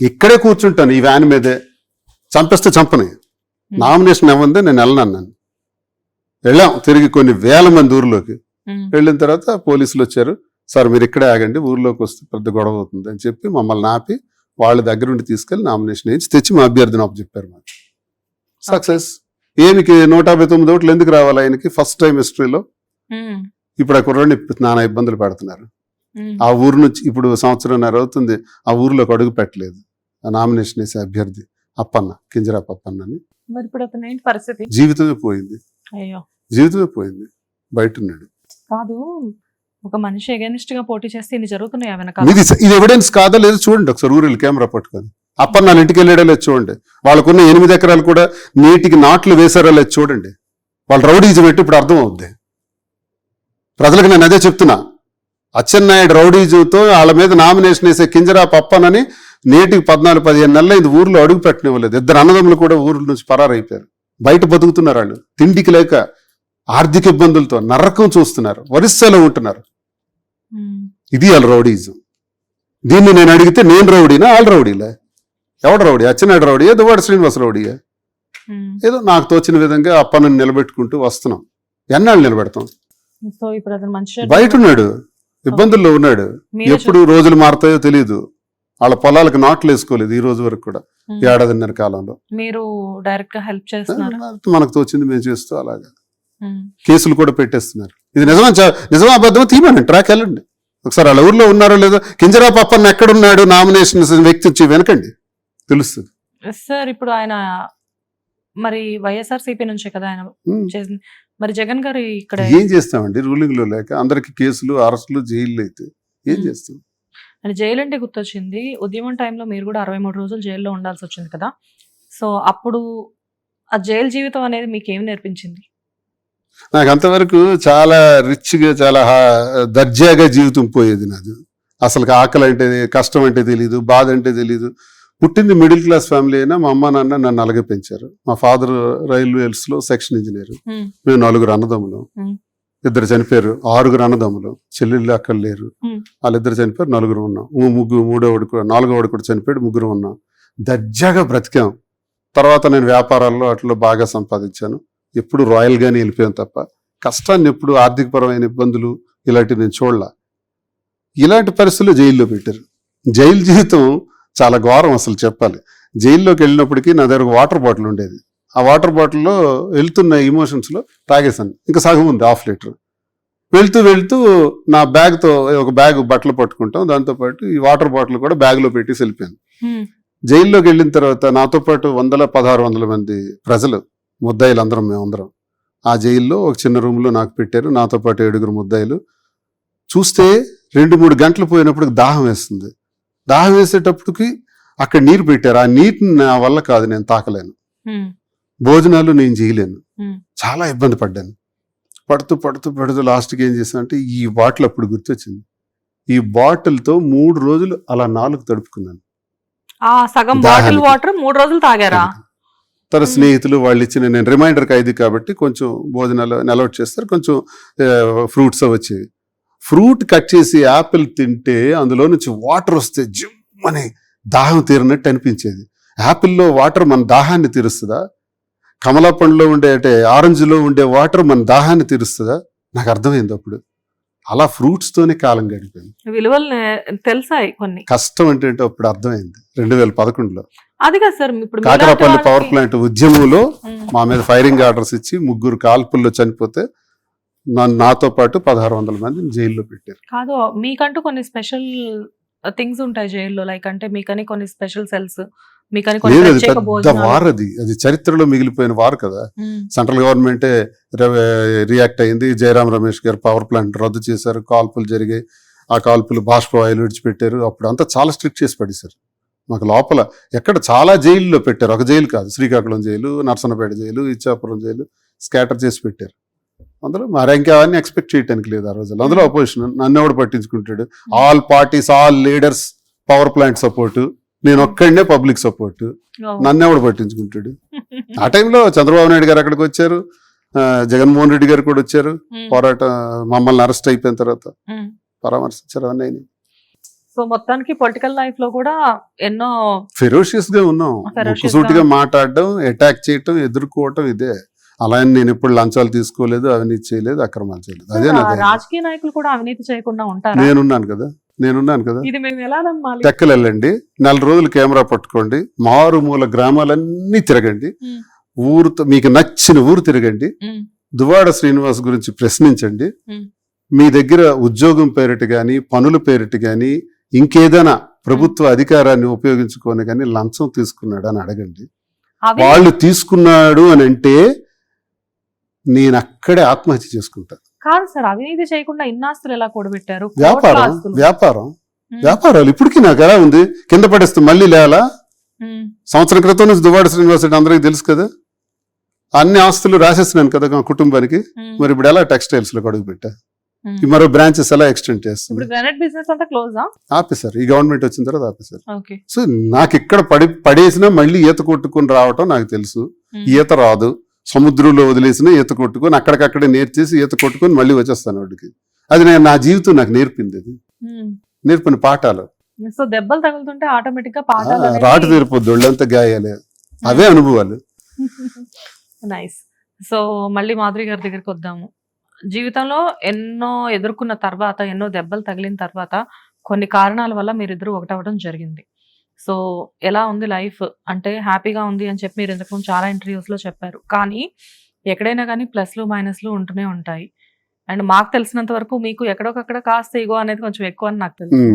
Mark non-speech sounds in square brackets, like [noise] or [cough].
ఇక్కడే కూర్చుంటాను ఈ వ్యాన్ మీదే. చంపేస్తే చంపని. నామినేషన్ ఏముంది నేను వెళ్ళను అన్నాను వెళ్ళాం. తిరిగి కొన్ని వేల మంది ఊర్లోకి. వెళ్ళిన తర్వాత పోలీసులు వచ్చారు. సార్ మీరు ఇక్కడే ఆగండి ఊర్లోకి వస్తే పెద్ద గొడవ అవుతుంది అని చెప్పి మమ్మల్ని ఆపి వాళ్ళ దగ్గర నుండి తీసుకెళ్ళి నామినేషన్ వేయించి తెచ్చి మా అభ్యర్థిని అప్పు చెప్పారు మాకు. సక్సెస్. ఏమికి నూట యాభై తొమ్మిది ఓట్లు ఎందుకు రావాలి? ఆయనకి ఫస్ట్ టైం హిస్టరీలో. ఇప్పుడు ఆ కుర్రాడిని నానా ఇబ్బందులు పెడుతున్నారు. ఆ ఊరు నుంచి ఇప్పుడు సంవత్సరంన్నర అవుతుంది ఆ ఊర్లోకి అడుగు పెట్టలేదు. ఆ నామినేషన్ వేసే అభ్యర్థి అప్పన్న కింజరాపు అప్పన్న అని. మరి ఇప్పుడు అతను ఏంటి పరిస్థితి? జీవితమే పోయింది. అయ్యో. జీవితమే పోయింది. బయట ఉన్నాడు కాదు ఒక మనిషి ఎగనిస్ట్గా పోటీ చేస్తే ఇన్ని జరుగుతున్నాయి ఇది ఇది ఎవిడెన్స్ కాదా లేదు చూడండి ఒకసారి ఊరిలో కెమెరా పట్టుకొని. అప్పన్న వాళ్ళ ఇంటికి వెళ్ళాడో లేదు చూడండి. వాళ్ళకున్న ఎనిమిది ఎకరాలు కూడా నీటికి నాట్లు వేసారో లేదు చూడండి. వాళ్ళు రౌడీజం పెట్టి ఇప్పుడు అర్థం అవుద్ది ప్రజలకు నేను అదే చెప్తున్నా. అచ్చెన్నాయుడు రౌడీజంతో వాళ్ళ మీద నామినేషన్ వేసే కింజరా పప్పనని నేటికి పద్నాలుగు పదిహేను నెలలు ఇది ఊర్లో అడుగు పెట్టనివ్వలేదు. ఇద్దరు అన్నదమ్ములు కూడా ఊర్ల నుంచి పరారైపోయారు. బయట బతుకుతున్నారు వాళ్ళు. తిండికి లేక ఆర్థిక ఇబ్బందులతో నరకం చూస్తున్నారు. ఒరిస్సాలో ఉంటున్నారు. ఇది వాళ్ళ రౌడీజం. దీన్ని నేను అడిగితే నేను రౌడీనా? వాళ్ళ రౌడీలే. ఎవడు రౌడీ? అచ్చెన్నాయుడు రౌడీయా? దువ్వాడు శ్రీనివాస రౌడీయా. ఏదో నాకు తోచిన విధంగా అప్పను నిలబెట్టుకుంటూ వస్తున్నాం. ఎన్నాళ్ళు నిలబెడతాం? బయట ఉన్నాడు. ఇబ్బందుల్లో ఉన్నాడు. ఎప్పుడు రోజులు మారుతాయో తెలియదు వాళ్ళ పొలాలకు నాట్లు వేసుకోలేదు ఈ రోజు వరకు కూడా. ఏడాదిన్నర కాలంలో. మీరు డైరెక్ట్గా హెల్ప్ చేస్తున్నారు. మనకు తోచింది మేము చేస్తూ అలాగా. కేసులు కూడా పెట్టేస్తున్నారు. ఇది నిజమా నిజమా అబద్ధమా? తీయమని ట్రాక్ వెళ్ళండి. ఒకసారి వాళ్ళ ఊర్లో ఉన్నారో లేదో కింజరా పప్పన్న ఎక్కడున్నాడు నామినేషన్ వ్యక్తి వచ్చి వెనకండి. తెలుస్తుంది. సార్ ఇప్పుడు ఆయన మరి వైఎస్ఆర్ సిపి నుంచే కదా ఆయన. చేసింది. మరి జగన్ గారు ఇక్కడ ఏం చేస్తామండి? రూలింగ్లో లేక అందరికి కేసులు అరెస్టులు జైళ్ళు అయితే ఏం. చేస్తాం? ఆయన జైలు అంటే గుర్తొచ్చింది. ఉద్యమం టైంలో మీరు కూడా అరవై మూడు రోజులు జైల్లో ఉండాల్సి వచ్చింది కదా? సో అప్పుడు ఆ జైలు జీవితం అనేది మీకు ఏం నేర్పించింది? నాకు అంతవరకు చాలా రిచ్గా చాలా దర్జాగా జీవితం పోయేది నాది. అసలు ఆకలి అంటే కష్టం అంటే తెలియదు బాధ అంటే తెలియదు పుట్టింది మిడిల్ క్లాస్ ఫ్యామిలీ అయినా మా అమ్మ నాన్న నన్ను అలాగే పెంచారు. మా ఫాదర్ రైల్వేస్లో సెక్షన్ ఇంజనీర్. ఉమ్, మేము నలుగురు అన్నదమ్ములు. Hmm. ఇద్దరు చనిపోయారు. ఆరుగురు అన్నదమ్ములు. చెల్లెళ్ళు అక్కడ లేరు. Hmm. వాళ్ళిద్దరు చనిపోయారు నలుగురు ఉన్నాం. ముగ్గురు మూడోవాడు కూడా నాలుగోవాడు కూడా చనిపోయాడు ముగ్గురు ఉన్నాం. దర్జాగా బ్రతికాం. తర్వాత నేను వ్యాపారాల్లో అట్లా బాగా సంపాదించాను. ఎప్పుడు రాయల్ గానే వెళ్ళిపోయాను తప్ప. కష్టాన్ని ఎప్పుడు ఆర్థికపరమైన ఇబ్బందులు ఇలాంటివి నేను చూడలా. ఇలాంటి పరిస్థితుల్లో జైల్లో పెట్టారు. జైలు జీవితం చాలా ఘోరం అసలు చెప్పాలి. జైల్లోకి వెళ్ళినప్పటికీ నా దగ్గర వాటర్ బాటిల్ ఉండేది. ఆ వాటర్ బాటిల్లో వెళ్తున్న emotions లో తాగేశాను. ఇంకా సగం ఉంది హాఫ్ లీటర్. వెళ్తూ వెళ్తూ నా bag తో ఒక బ్యాగ్ బట్టలు పట్టుకుంటాం. దాంతో పాటు ఈ వాటర్ బాటిల్ కూడా bag లో పెట్టేసి వెళ్ళిపోయాను. జైల్లోకి వెళ్ళిన తర్వాత నాతో పాటు వందల పదహారు వందల మంది ప్రజలు ముద్దాయిలు అందరం మేమందరం ఆ జైల్లో ఒక చిన్న రూమ్లో నాకు పెట్టారు. నాతో పాటు ఏడుగురు ముద్దాయిలు. చూస్తే రెండు మూడు గంటలు పోయినప్పుడు దాహం వేస్తుంది. దాహం వేసేటప్పటికి అక్కడ నీరు పెట్టారు. ఆ నీటిని నా వల్ల కాదు నేను తాకలేను. భోజనాలు నేను చేయలేను. చాలా ఇబ్బంది పడ్డాను. పడుతూ పడుతూ పడుతూ లాస్ట్కి ఏం చేశానంటే ఈ బాటిల్ అప్పుడు గుర్తొచ్చింది. ఈ బాటిల్తో మూడు రోజులు అలా నాలుగు తడుపుకున్నాను. సగం బాటిల్. వాటర్ మూడు రోజులు తాగారా? తన. స్నేహితులు వాళ్ళు ఇచ్చిన నేను రిమైండర్ ఖైదీ కాబట్టి కొంచెం భోజనాలు అలౌట్ చేస్తారు. కొంచెం ఫ్రూట్స్ వచ్చేవి. ఫ్రూట్ కట్ చేసి యాపిల్ తింటే అందులో నుంచి వాటర్ వస్తే జిమ్ అని దాహం తీరినట్టు అనిపించేది. యాపిల్లో వాటర్ మన దాహాన్ని తీరుస్తుందా? కమలా పండులో ఉండే అంటే ఆరెంజ్లో ఉండే వాటర్ మన దాహాన్ని తీరుస్తుందా? నాకు అర్థమైంది అప్పుడు. అలా ఫ్రూట్స్ తోనే కాలం గడిపోయింది విలువలు తెలిసాయి కొన్ని. కష్టం అంటే ఏంటో అప్పుడు అర్థమైంది. రెండు వేల పదకొండులో. అది కదా సార్ ఇప్పుడు కాకరపల్లి పవర్ ప్లాంట్ ఉద్యమంలో మా మీద ఫైరింగ్ ఆర్డర్స్ ఇచ్చి ముగ్గురు కాల్పుల్లో చనిపోతే నాతో పాటు పదహారు వందల మందిని జైల్లో పెట్టారు. కాదు మీకంటూ కొన్ని స్పెషల్ థింగ్స్ ఉంటాయి జైల్లో. లైక్ అంటే మీకని కొన్ని స్పెషల్ సెల్స్ మీకని పెద్ద వార్ అది అది చరిత్రలో మిగిలిపోయిన వార్ కదా. సెంట్రల్ గవర్నమెంటే రియాక్ట్ అయింది. జయరాం రమేష్ గారు పవర్ ప్లాంట్ రద్దు చేశారు. కాల్పులు జరిగాయి. ఆ కాల్పులు బాష్పవాయులు విడిచిపెట్టారు. అప్పుడు అంతా చాలా స్ట్రిక్ట్ చేసి పడేశారు. మాకు లోపల ఎక్కడ చాలా జైల్లో పెట్టారు. ఒక జైలు కాదు. Srikakulam jail Narsannapeta jail Ichchapuram jail scatter చేసి పెట్టారు. అందులో మరి ఇంకా అవన్నీ ఎక్స్పెక్ట్ చేయడానికి లేదు ఆ రోజుల్లో. అందులో అపోజిషన్ నన్ను ఎవడు పట్టించుకుంటాడు? All parties all leaders power plant support నేను ఒక్కడనే పబ్లిక్ సపోర్ట్. నన్ను ఎవడు పట్టించుకుంటాడు? ఆ టైంలో చంద్రబాబు నాయుడు గారు అక్కడికి వచ్చారు. జగన్మోహన్ రెడ్డి గారు కూడా వచ్చారు. ఉమ్, పోరాట మమ్మల్ని అరెస్ట్ అయిపోయిన తర్వాత ఉమ్. పరామర్శించారు అవన్నీ. సో మొత్తానికి పొలిటికల్ లైఫ్లో కూడా ఎన్నో ఫెరోషియస్గా ఉన్నాం. Ferocious ముక్కుసూటిగా గా. మాట్లాడడం అటాక్ చేయటం ఎదుర్కోవటం ఇదే. అలా అని నేను ఎప్పుడు లంచాలు తీసుకోలేదు అవినీతి చేయలేదు అక్రమాలు చేయలేదు. అదే. రాజకీయ నాయకులు కూడా అవినీతి చేయకుండా ఉంటారా? నేనున్నాను కదా నేనున్నాను కదా. ఇది మేము ఎలా నమ్మాలి? టెక్కలు వెళ్ళండి నెల రోజులు కెమెరా పట్టుకోండి మారుమూల గ్రామాలన్నీ తిరగండి ఊరుతో మీకు నచ్చిన ఊరు తిరగండి దువాడ శ్రీనివాస్ గురించి ప్రశ్నించండి. మీ దగ్గర ఉద్యోగం పేరిట గాని పనుల పేరిట గాని ఇంకేదైనా ప్రభుత్వ అధికారాన్ని ఉపయోగించుకొని కానీ లంచం తీసుకున్నాడు అని అడగండి వాళ్ళు తీసుకున్నాడు అని అంటే నేను అక్కడే ఆత్మహత్య చేసుకుంటా. కాదు సార్ అవినీతి చేయకుండా ఇన్నాస్తులు ఎలా కూడబెట్టారు? వ్యాపారం. వ్యాపారం. వ్యాపారాలు ఇప్పటికీ నాకు ఎలా ఉంది? కింద పడేస్తే మళ్ళీ లేలా? సంవత్సరం క్రితం నుంచి దువాడ శ్రీనివాస్ అందరికీ తెలుసు కదా? అన్ని ఆస్తులు రాసేస్తున్నాను కదా మా కుటుంబానికి. మరి ఇప్పుడు ఎలా టెక్స్టైల్స్లో అడుగు పెట్టా మరో బ్రాంచెస్ ఎలా ఎక్స్టెండ్ చేస్తుంది ఆపేశారు. ఈ గవర్నమెంట్ వచ్చిన తర్వాత ఆపేశారు. ఓకే. సో నాకు ఇక్కడ పడి పడేసినా మళ్ళీ ఈత కొట్టుకుని రావటం నాకు తెలుసు. ఈత రాదు. సముద్రంలో వదిలేసిన ఈత కొట్టుకొని అక్కడికక్కడే నేర్చేసి ఈత కొట్టుకొని మళ్ళీ వచ్చేస్తాను వాడికి. అది నేను నా జీవితం నాకు నేర్పింది అది. నేర్పిన పాఠాలు. సో దెబ్బలు తగులుతుంటే ఆటోమేటిక్గా పాఠాలు రాటు తీరిపోద్ది ఒళ్ళంతా గాయాలే. అవే అనుభవాలు. [laughs] నైస్ సో మళ్ళీ మాధురి గారి దగ్గరికి వద్దాము. జీవితంలో ఎన్నో ఎదుర్కొన్న తర్వాత ఎన్నో దెబ్బలు తగిలిన తర్వాత కొన్ని కారణాల వల్ల మీరిద్దరు ఒకటవడం జరిగింది. సో ఎలా ఉంది లైఫ్? అంటే హ్యాపీగా ఉంది అని చెప్పి మీరు ఇంతకుముందు చాలా ఇంటర్వ్యూస్లో చెప్పారు. కానీ ఎక్కడైనా కానీ ప్లస్లు మైనస్లు ఉంటూనే ఉంటాయి. అండ్ మాకు తెలిసినంత వరకు మీకు ఎక్కడొకక్కడ కాస్త ఇగో అనేది కొంచెం ఎక్కువ అని నాకు తెలుసు.